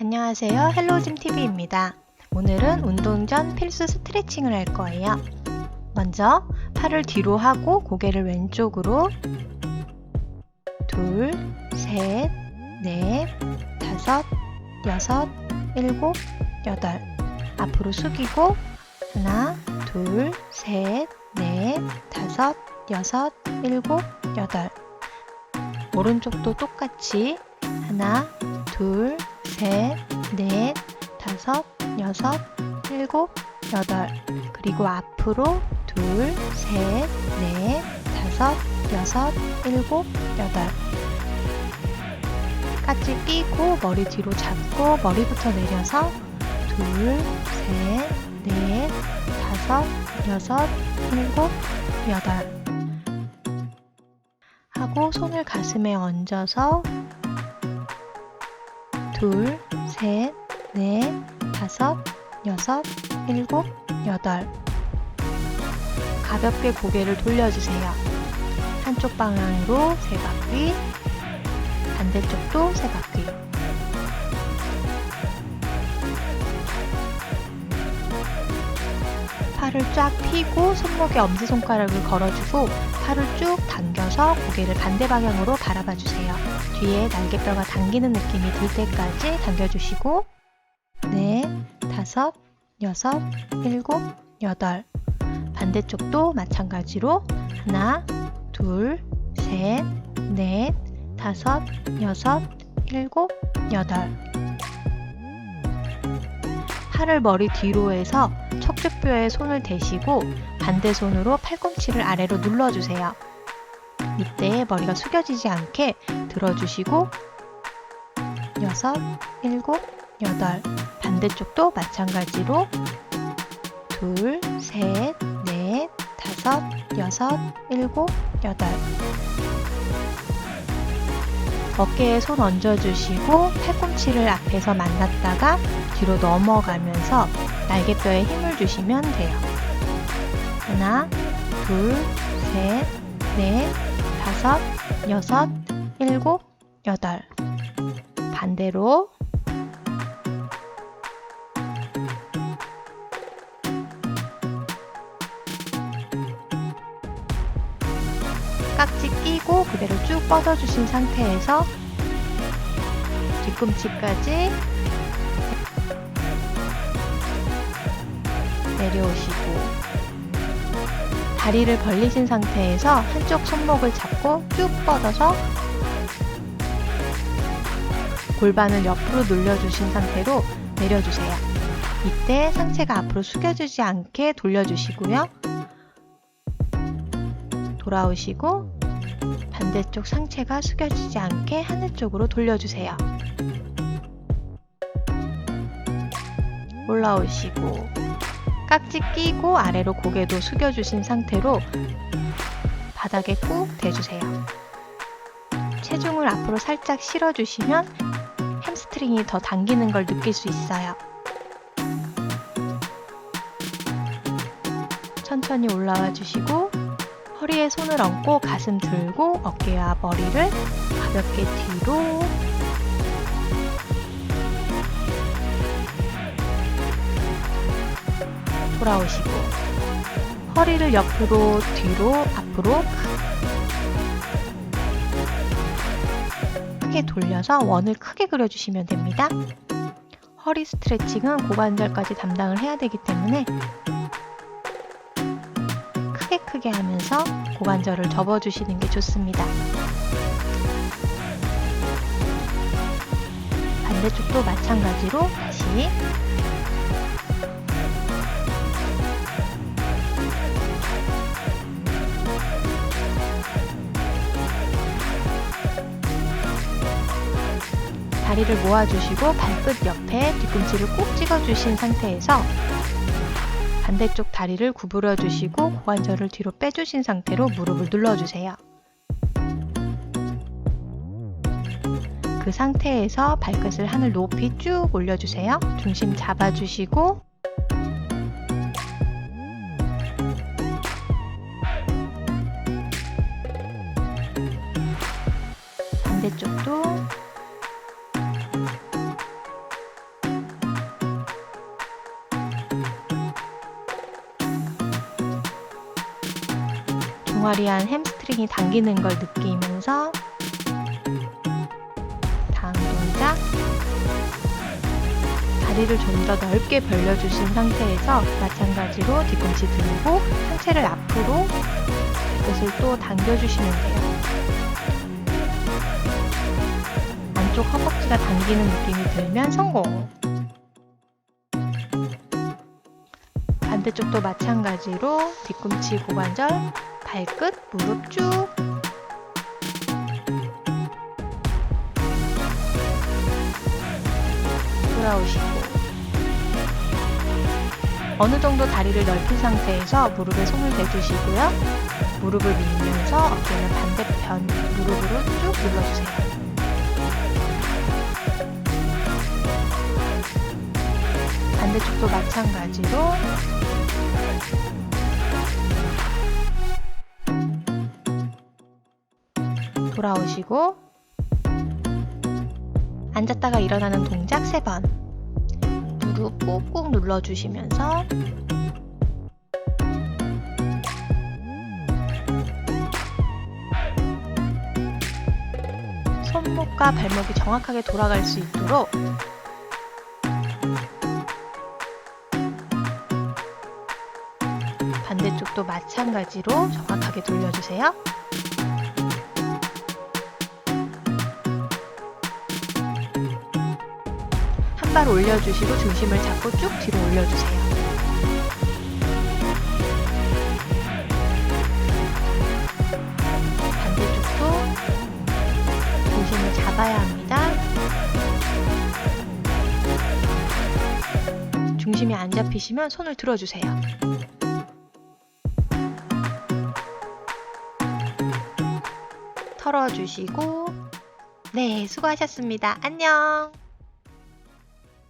안녕하세요. 헬로짐TV입니다. 오늘은 운동 전 필수 스트레칭을 할 거예요. 먼저 팔을 뒤로 하고 고개를 왼쪽으로 둘, 셋, 넷, 다섯, 여섯, 일곱, 여덟 앞으로 숙이고 하나, 둘, 셋, 넷, 다섯, 여섯, 일곱, 여덟 오른쪽도 똑같이 하나, 둘, 셋, 넷, 다섯, 여섯, 일곱, 여덟. 그리고 앞으로 둘, 셋, 넷, 다섯, 여섯, 일곱, 여덟. 깍지 끼고 머리 뒤로 잡고 머리부터 내려서 둘, 셋, 넷, 다섯, 여섯, 일곱, 여덟. 하고 손을 가슴에 얹어서 둘, 셋, 넷, 다섯, 여섯, 일곱, 여덟. 가볍게 고개를 돌려주세요. 한쪽 방향으로 세 바퀴, 반대쪽도 세 바퀴. 팔을 쫙 펴고 손목에 엄지손가락을 걸어주고 팔을 쭉 당겨서 고개를 반대 방향으로 바라봐 주세요. 뒤에 날개뼈가 당기는 느낌이 들 때까지 당겨주시고 넷, 다섯, 여섯, 일곱, 여덟 반대쪽도 마찬가지로 하나, 둘, 셋, 넷, 다섯, 여섯, 일곱, 여덟 팔을 머리 뒤로 해서 척추뼈에 손을 대시고 반대 손으로 팔꿈치를 아래로 눌러주세요. 이때 머리가 숙여지지 않게 들어주시고 여섯, 일곱, 여덟 반대쪽도 마찬가지로 둘, 셋, 넷, 다섯, 여섯, 일곱, 여덟 어깨에 손 얹어주시고 팔꿈치를 앞에서 만났다가 뒤로 넘어가면서 날개뼈에 힘을 주시면 돼요. 하나, 둘, 셋, 넷, 다섯, 여섯, 일곱, 여덟. 반대로 깍지 끼고 그대로 쭉 뻗어주신 상태에서 뒤꿈치까지 내려오시고 다리를 벌리신 상태에서 한쪽 손목을 잡고 쭉 뻗어서 골반을 옆으로 눌려주신 상태로 내려주세요. 이때 상체가 앞으로 숙여지지 않게 돌려주시고요. 돌아오시고 반대쪽 상체가 숙여지지 않게 하늘 쪽으로 돌려주세요. 올라오시고 깍지 끼고 아래로 고개도 숙여주신 상태로 바닥에 꾹 대주세요. 체중을 앞으로 살짝 실어주시면 햄스트링이 더 당기는 걸 느낄 수 있어요. 천천히 올라와 주시고 허리에 손을 얹고 가슴 들고 어깨와 머리를 가볍게 뒤로 돌아오시고 허리를 옆으로 뒤로 앞으로 크게 돌려서 원을 크게 그려주시면 됩니다. 허리 스트레칭은 고관절까지 담당을 해야 되기 때문에 크게 하면서 고관절을 접어주시는 게 좋습니다. 반대쪽도 마찬가지로 다시 다리를 모아주시고 발끝 옆에 뒤꿈치를 꼭 찍어주신 상태에서 반대쪽 다리를 구부려 주시고 고관절을 뒤로 빼주신 상태로 무릎을 눌러주세요. 그 상태에서 발끝을 하늘 높이 쭉 올려주세요. 중심 잡아주시고 반대쪽도 종아리 안 햄스트링이 당기는 걸 느끼면서 다음 동작 다리를 좀 더 넓게 벌려주신 상태에서 마찬가지로 뒤꿈치 들고 상체를 앞으로 이것을 또 당겨주시면 돼요. 안쪽 허벅지가 당기는 느낌이 들면 성공. 반대쪽도 마찬가지로 뒤꿈치 고관절, 발끝, 무릎 쭉 돌아오시고 어느 정도 다리를 넓힌 상태에서 무릎에 손을 대주시고요. 무릎을 밀면서 어깨는 반대편 무릎으로 쭉 눌러주세요. 반대쪽도 마찬가지로 돌아오시고 앉았다가 일어나는 동작 3번 무릎 꾹꾹 눌러주시면서 손목과 발목이 정확하게 돌아갈 수 있도록 반대쪽도 마찬가지로 정확하게 돌려주세요. 한발 올려주시고 중심을 잡고 쭉 뒤로 올려주세요. 반대쪽도 중심을 잡아야 합니다. 중심이 안 잡히시면 손을 들어주세요. 털어주시고 네 수고하셨습니다. 안녕